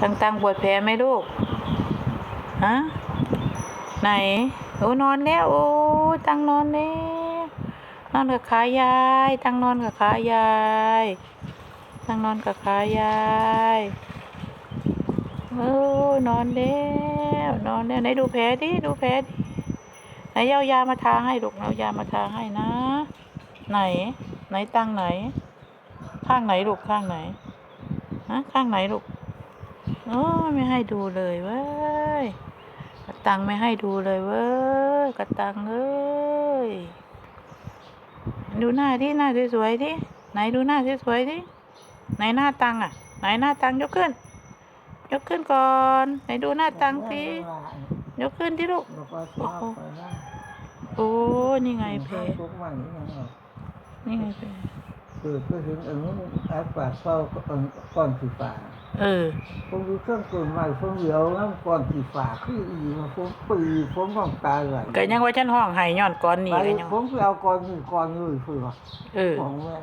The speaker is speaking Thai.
ตังตังปวดแผลไหมลูก ฮะ ไหน โอ้นอนแล้ว โอ้ตังนอนแล้วนอนกับขายาย ตังนอนกับขายาย ตังนอนกับขายายโอ้นอนแล้วนอนแล้วไหนดูแผลดิ ดูแผลดิ ไหนเอายามาทาให้ลูกเอายามาทาให้นะ ไหน ไหนตังไหน ข้างไหนลูกข้างไหน ฮะ ข้างไหนลูก โอ้ไม่ให้ดูเลยเว้ยกระตังไม่ให้ดูเลยเว้ยกระตังเอ้ยดูหน้าที่หน้าสวยๆที่ไหนดูหน้าสวยๆที่ไหนหน้าตังอะ ไหนหน้าตังยกขึ้น ยกขึ้นก่อน ไหนดูหน้าตังสิยกขึ้นที่ลูกแล้วก็ชอบไปนะโอ้นี่ไงเพนี่ไงเพคือก็ถึงอันนู้นแอปปากเฝ้าก่อนสีฟ้า เออ ผมดูเครื่องกลใหม่ผมเดียวน้ำก่อนสีฟ้าคืออีมาผมปีผมต้องตายไหลก็ยังว่าฉันห้องไห้ย้อนก้อนนี่ไปเลยยังผมไปเอาก่อนนี่ก่อนเลยคือว่าเออ ของแม่